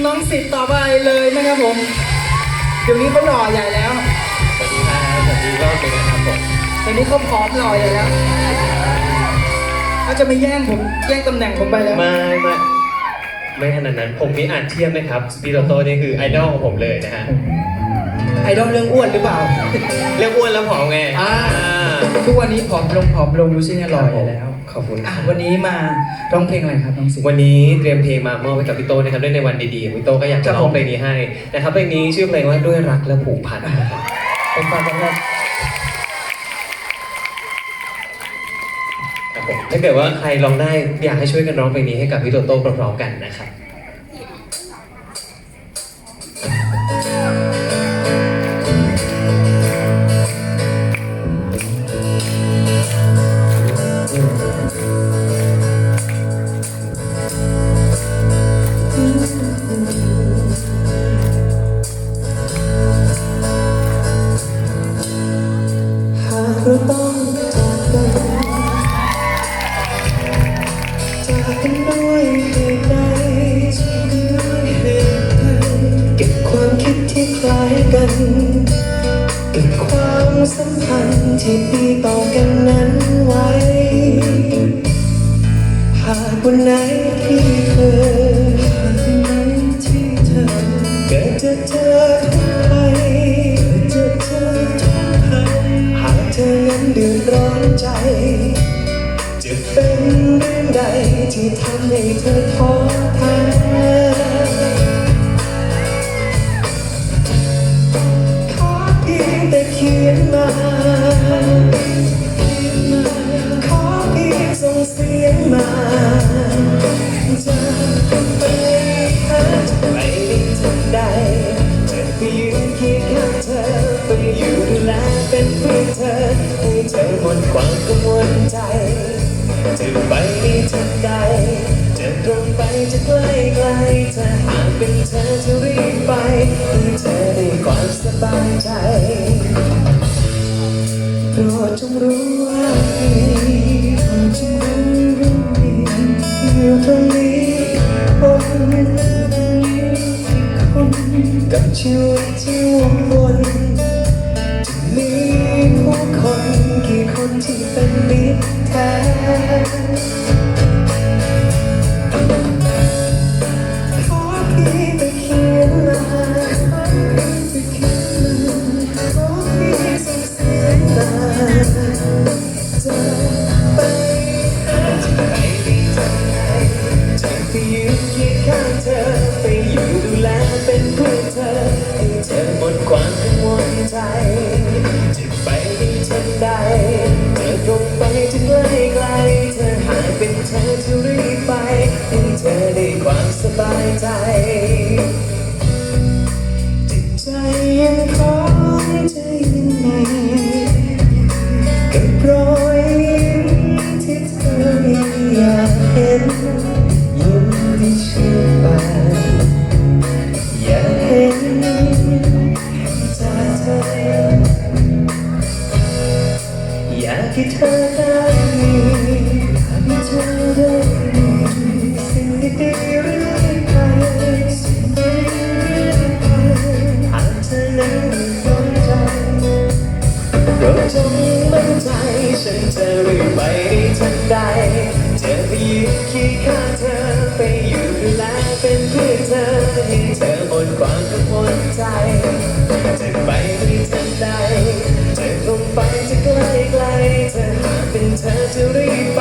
น้องสิทธิ์ต่อไปเลยนะครับผม เดี๋ยวนี้เขาหล่อใหญ่แล้วสวัสดีครับสวัสดีรอบหนึงนะครับผมเดี๋ยวนี้เขาพร้อมหล่อใหญ่แล้วเขาจะไม่แย่งผมแย่งตำแหน่งผมไปแล้ว ไม่ไม่ไม่ขนาดนั้น ผมมีอ่านเทียบนะครับพี่โตโต้นี่คือไอดอลของผมเลยนะฮะ ไอดอลเรื่องอ้วนหรือเปล่า เรียกอ้วนแล้วผอมไง อ่า ทุกวันนี้ผอมลงผอมลงดูสิเนี่ยหล่อใหญ่แล้ว ขอบคุณคอะรับ วันนี้มาร้องเพลงอะไรครับน้องสิทธิ์วันนี้เตรียมเพลงมามอบให้กับพี่โต้นะครับด้วยในวันดีๆพี่โต้ก็อยากครัจะบร้องผมเพลงนี้ให้นะครับเพลงนี้ชื่อเพลงว่าด้วยรักและผูกพันนะครับไปฟังกันครับครับผมถ้าเกิดว่าใครร้องได้อยากให้ช่วยกันร้องเพลงนี้ให้กับพี่โตโต้พร้อมๆกันนะครับ ที่มีต่อกันนั้นไว้ หากวันไหนที่เธอหากวันไหนที่เธอเกิดจะเจอทุกภัยเกิดจะเจอทุกภัยหากเธอนั้นเดือดร้อนใจ จะเป็นเรื่องใดที่ทำให้เธอท้อแท้ ใด จะตรงไปจะใกล้ไกลถ้าหากเป็นเธอจะรีบไปให้เธอได้ความสบายใจโปรดจงรู้ว่าโปรดจงรู้รู้ดีอยู่ตรงนี้คนคนกับชีวิตที่วน ธอจะรีบไปให้เธอได้ความสบายใจจิตใจยังพร้อมจะยังไงกับรอยยิ้มที่เธอยังอยากเห็นยิ้มที่ชื่นบานอยากเห็นจากเธออยากให้เธอ ได้ทันใดจะไปยืนเคียงข้างเธอ ไปอยู่ดูแลเป็นเพื่อนเธอให้เธอหมดความกังวลใจ จะไปได้ทันใดจะตรงไปจะใกล้ไกลเธอหากเป็นเธอจะรีบไป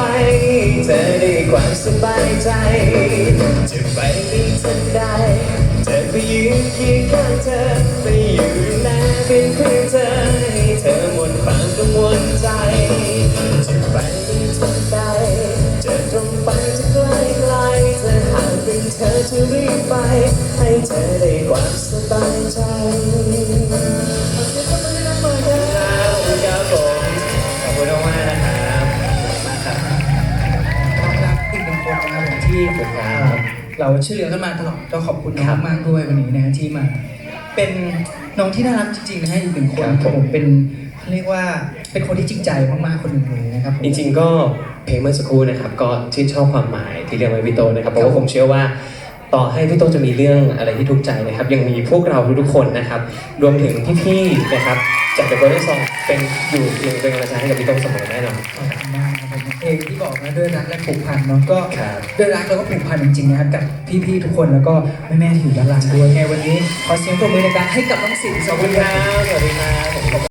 เธอได้ความสบายใจ จะไปได้ทันใดจะไปยืนเคียงข้าง จะรีบไป ให้เธอได้ความสบายใจขอบคุณครับผมขอบคุณมากๆนะครับมากครับต้อนรับอีกหนึ่งคนนะครับผมที่ขอบคุณครับเอ่อเราช่วยเหลือกันมาตลอดก็ขอบคุณน้อครังบมากๆด้วยวันนี้นะฮะที่มา เป็นน้องที่น่ารักจริงๆนะฮะอีกหนึ่งคนครับครับผมเป็นเขาเรียกว่าเป็นคนที่จริงใจมากๆคนหนึ่งเลยนะครับผมจริงๆก็เพลงเมื่อสักครู่นะครับ ก็ชื่นชอบความหมายที่เรียกไว้พี่โตนะครับเพราะว่าผมเชื่อว่า ต่อให้พี่โต้งจะมีเรื่องอะไรที่ทุกข์ใจนะครับ ยังมีพวกเราทุกๆคนนะครับ รวมถึงพี่ๆนะครับจาก The Golden Song เป็นอยู่เคียงเป็นกำลังใจให้กับพี่โต้งเสมอแน่นอน ขอบคุณมากครับผมเองที่บอกนะด้วยรักและผูกพันเนาะก็ครับ ด้วยรักแล้วก็ผูกพันจริงๆนะครับกับพี่ๆทุกคนแล้วก็แม่ๆที่อยู่ด้านล่างด้วยไงวันนี้ขอเสียงปรบมือดังๆให้กับน้องสิงห์ขอบคุณครับ สวัสดีครับผม